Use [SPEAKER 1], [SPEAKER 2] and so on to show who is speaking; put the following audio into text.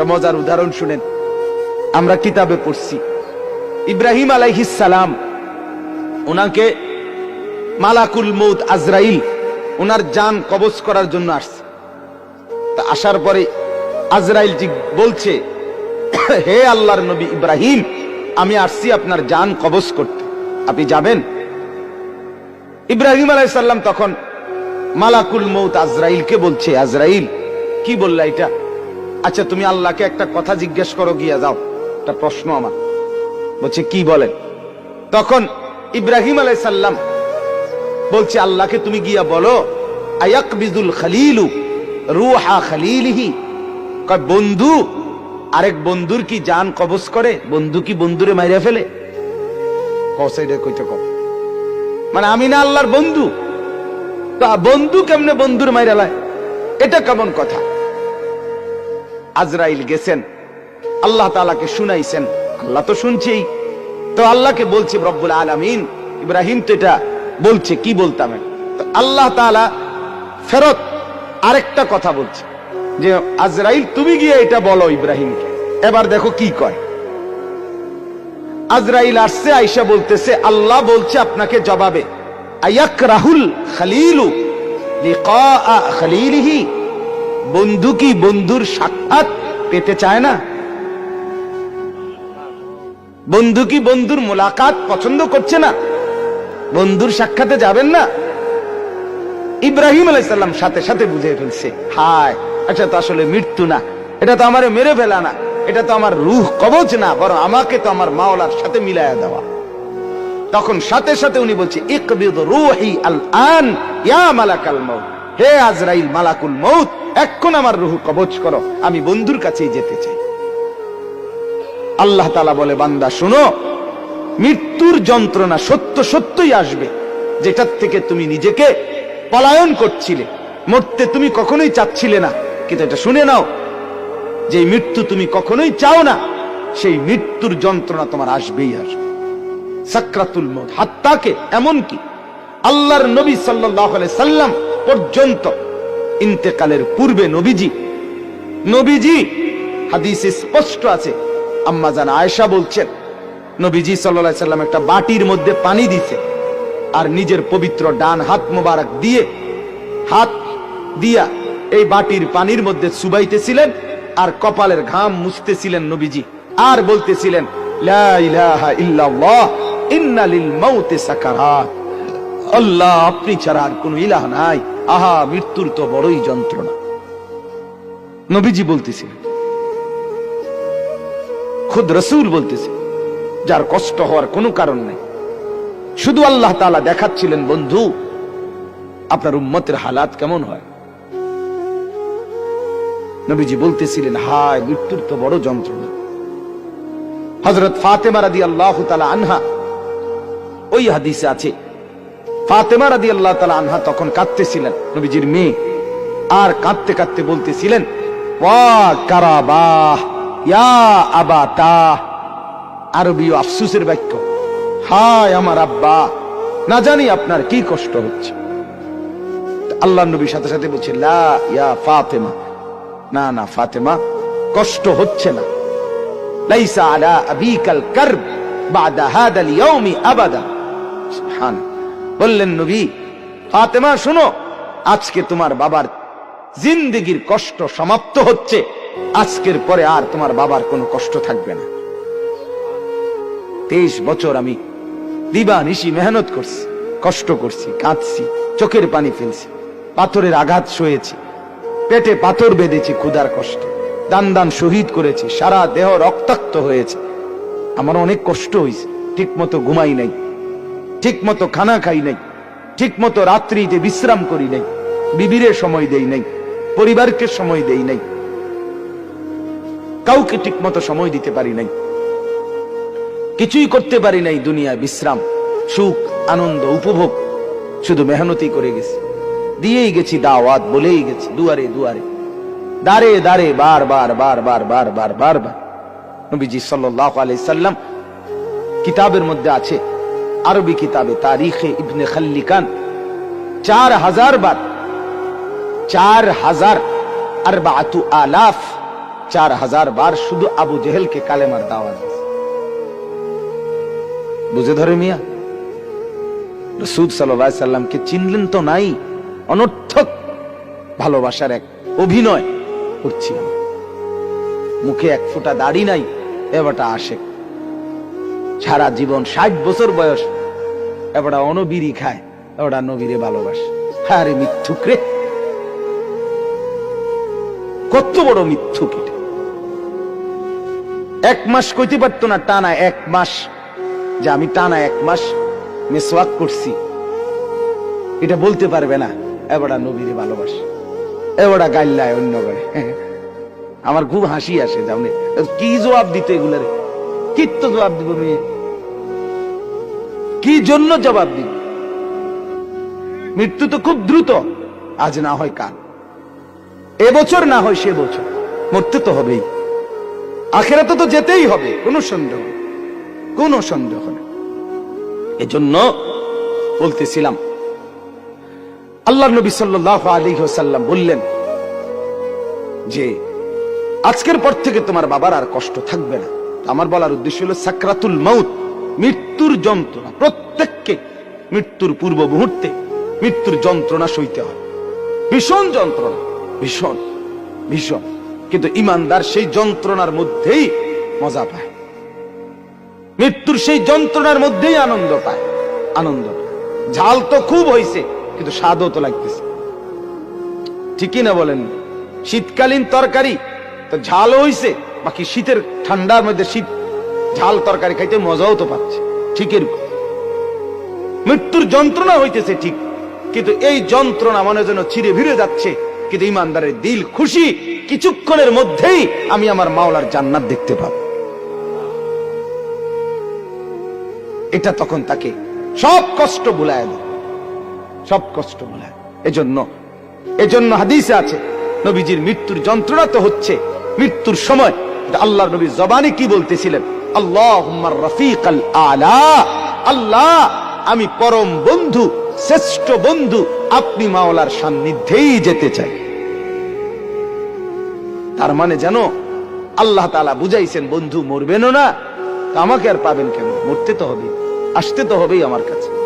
[SPEAKER 1] একটা মজার উদাহরণ শুনেন। আমরা কিতাবে পড়ছি। ইব্রাহিম সালাম, ওনাকে মালাকুল মৌত আজরাইল, ওনার জান কবজ করার জন্য আসছে। তা আসার পরে আজরাইল জি বলছে, হে আল্লাহর নবী ইব্রাহিম, আমি আসছি আপনার জান কবজ করতে। আপনি যাবেন? ইব্রাহিম আলাইসাল্লাম তখন মালাকুল মৌত আজরাইলকে বলছে, আজরাইল, কি বললা এটা? আচ্ছা তুমি আল্লাহকে একটা কথা জিজ্ঞেস করো, গিয়া যাও। একটা প্রশ্ন আমার। বলছে, কি বলেন? তখন ইব্রাহিম আলাই সাল্লাম বলছে, আল্লাহকে তুমি গিয়া বলো আয়াক বিজুল খালিলু রুহা খালিলিহি। কয়, বন্ধু, আরেক বন্ধুর কি জান কবজ করে? বন্ধু কি বন্ধুরে মাইরা ফেলে? কইতে কম মানে আমি না আল্লাহর বন্ধু। তা বন্ধু কেমনে বন্ধুর মাইরা লায়? এটা কেমন কথা? আজরাইল গেছেন। আল্লাহ তালাকে শুনাইছেন। আল্লাহ তো শুনছেই। তো আল্লাহকে বলছে, রব্বুল আলামিন। ইব্রাহিম তো এটা বলছে, কি বলতাম আল্লাহ তাআলা ফেরত আরেকটা কথা বলছে, যে, আজরাইল, তুমি গিয়ে এটা বলো ইব্রাহিমকে। এবার দেখো কি কয়। আজরাইল আসছে আইসা বলতেছে, আল্লাহ বলছে আপনাকে জবাবে আয়াক রাহুল খালিলু লিকা খালিলিহি? বন্ধু কি বন্ধুর সাক্ষাৎ পেতে চায় না? বন্ধু কি বন্ধুর মোলাকাত পছন্দ করছে না? বন্ধুর সাক্ষাতে যাবেন না? ইব্রাহিম আলাইসাল্লাম সাথে সাথে বুঝে ফেলছে, হায় আচ্ছা তো আসলে মৃত্যু না, এটা তো আমার মেরে ফেলা না, এটা তো আমার রুহ কবচ না, বরং আমাকে তো আমার মাওলার সাথে মিলাইয়া দেওয়া। তখন সাথে সাথে উনি বলছে, ইকবিদ রুহি আল আন ইয়া মালাকাল মউত। হে আজরাইল মালাকুল মউত এখন আমার রুহ কবচ করো, আমি বন্ধুর কাছেই যেতে চাই। আল্লাহ তালা বলে, বান্দা, শুনো, মৃত্যুর যন্ত্রণা সত্য সত্যই আসবে, যেটার থেকে তুমি নিজেকে পলায়ন করছিলে, মরতে তুমি কখনোই চাচ্ছিলে না। কিন্তু এটা শুনে নাও যে মৃত্যু তুমি কখনোই চাও না, সেই মৃত্যুর যন্ত্রণা তোমার আসবেই আসবে। সাকরাতুল মত হাত্তাকে এমনকি আল্লাহর নবী সাল্লাহ সাল্লাম পর্যন্ত ইন্তেকালের পূর্বে নবীজি নবীজি, হাদিসে স্পষ্ট আছে। আম্মা জান আয়েশা বলছেন, নবীজি সাল্লাহ সাল্লাম একটা বাটির মধ্যে পানি দিছে আর নিজের পবিত্র ডান হাত মোবারক দিয়ে, হাত দিয়া এই বাটির পানির মধ্যে সুবাইতেছিলেন আর কপালের ঘাম মুছতেছিলেন নবীজি আর বলতেছিলেন আল্লাহ, আপনি ছাড়া আর কোন ইলাহ নাই। আহা, মৃত্যুর তো বড়ই যন্ত্রণা। নবীজি বলতেছিলেন খুদ রসুল বলতেছে, যার কষ্ট হওয়ার কোনো কারণ নেই। শুধু আল্লাহ তালা দেখাচ্ছিলেন, বন্ধু, আপনার উম্মতের হালাত কেমন হয়? নবীজি বলতেছিলেন, হায়, মৃত্যুর তো বড় যন্ত্রণা। হজরত ফাতেমা রাদি আল্লাহ তালা আনহা, ওই হাদিসে আছে ফাতেমা রাদি আল্লাহ তালা আনহা তখন কাঁদতেছিলেন। নবীজির মেয়ে। আর কাঁদতে কাঁদতে বলতেছিলেন আরবীয় আফসুসের বাক্য, হায় আমার আব্বা, না জানি আপনার কি কষ্ট হচ্ছে। আল্লাহ নবীর সাথে সাথে বলছে ইয়া ফাতেমা। না না ফাতেমা, কষ্ট হচ্ছে না। লাইসা আলা আবিকাল কারব বাদা হাদাল ইয়াউমি আবাদা। সুবহান বললেন, নবী, ফাতেমা, শুনো, আজকে তোমার বাবার জিন্দেগির কষ্ট সমাপ্ত হচ্ছে। আজকের পরে আর তোমার বাবার কোনো কষ্ট থাকবে না। তেইশ বছর আমি দিবা নিশি মেহনত করছি, কষ্ট করছি, কাঁদছি, চোখের পানি ফেলছি, পাথরের আঘাত সয়েছি, পেটে পাথর বেঁধেছি ক্ষুধার কষ্ট, দান দান শহীদ করেছি, সারা দেহ রক্তাক্ত হয়েছে। আমার অনেক কষ্ট হয়েছে ঠিক মতো ঘুমাই নাই। ঠিক মতো খানা খাই নাই ঠিক মতো রাত্রিতে বিশ্রাম করি নাই, বিবিরে সময় দেই নাই, পরিবারকে সময় দেই নাই, কাউকে ঠিক মতো সময় দিতে পারি নাই, কিছুই করতে পারি নাই দুনিয়ায় বিশ্রাম, সুখ, আনন্দ, উপভোগ, শুধু মেহনতি করে গেছি, দিয়েই গেছি দাওয়াত, বলেই গেছি, দুয়ারে দুয়ারে দাঁড়ে দাঁড়ে বার বার বার বার বার বার বার বার। নবীজি সাল্লাহ আলাইসাল্লাম কিতাবের মধ্যে আছে আরবি কিতাবে, তারিখে ইবনে খাল্লিকান। চার হাজার বার, চার হাজার আর আলাফ, চার হাজার বার শুধু আবু জেহেলকে কালেমার দাওয়াত দিয়েছে। বুঝে ধরে মিয়া রসুদ সাল্লামকে চিনলেন তো নাই, অনর্থক ভালোবাসার এক অভিনয় করছি মুখে এক ফোঁটা দাড়ি নাই এবারটা আসে সারা জীবন ষাট বছর বয়স। এবারটা অনবিরি খায়, এবারটা নবীরে ভালোবাসে। আরে মিথ্যুক রে। কত বড় মিথ্যুক এক মাস কইতে পারতো না টানা এক মাস। যে আমি টানা এক মাস মেসওয়াক করছি। এটা বলতে পারবে না, এবারটা নবীরে ভালোবাসে। এবারটা গাইল্লায় অন্য করে। আমার খুব হাসি আসে, জানে কি জবাব দিত এগুলারে? কি জবাব দিব মেয়ে? কি জন্য জবাব দিব? মৃত্যু তো খুব দ্রুত, আজ না হয় কাল। এবছর না হয় সে বছর, মরতে তো হবেই। আখেরাতে তো যেতেই হবে, কোনো সন্দেহ। কোনো সন্দেহ নেই। এজন্য বলতেছিলাম আল্লাহ নবী সাল্লাহ আলী সাল্লাম বললেন যে, আজকের পর থেকে তোমার বাবার আর কষ্ট থাকবে না। আমার বলার উদ্দেশ্য হলো সাকরাতুল মাউত, মৃত্যুর যন্ত্রণা। প্রত্যেককে মৃত্যুর পূর্ব মুহূর্তে মৃত্যুর যন্ত্রণা সইতে হয়। ভীষণ যন্ত্রণা, ভীষণ ভীষণ। কিন্তু ইমানদার সেই যন্ত্রণার মধ্যেই মজা পায়। মৃত্যুর সেই যন্ত্রণার মধ্যেই আনন্দ পায়, আনন্দ ঝাল তো খুব হয়েছে কিন্তু স্বাদও তো লাগতেছে। ঠিকই না বলেন? শীতকালীন তরকারি তো ঝাল হইছে বাকি শীতের ঠান্ডার মধ্যে শীত, ঝাল তরকারি খাইতে মজাও তো পাচ্ছে। ঠিকের মৃত্যুর যন্ত্রণা হইতেছে ঠিক, কিন্তু এই যন্ত্রণা মনে যেন চিরে ভিড়ে যাচ্ছে, কিন্তু ইমানদারের দিল খুশি, কিছুক্ষণের মধ্যেই আমি আমার মাওলার জান্নাত দেখতে পাব। এটা তখন তাকে সব কষ্ট ভুলায় দেয়। সব কষ্ট ভুলায়। এজন্য এজন্য হাদিসে আছে, নবীজির মৃত্যুর যন্ত্রণা তো হচ্ছে, মৃত্যুর সময় আল্লাহ নবীর জবানে কি বলতেছিলেন? আল্লাহ আলা। আল্লাহ, আমি পরম বন্ধু, শ্রেষ্ঠ বন্ধু, আপনি মাওলার সান্নিধ্যেই যেতে চাই। তার মানে যেন আল্লাহ তালা বুঝাইছেন, বন্ধু মরবেনও না, তা আমাকে আর পাবেন কেন? মরতে তো হবে আসতে তো হবেই আমার কাছে।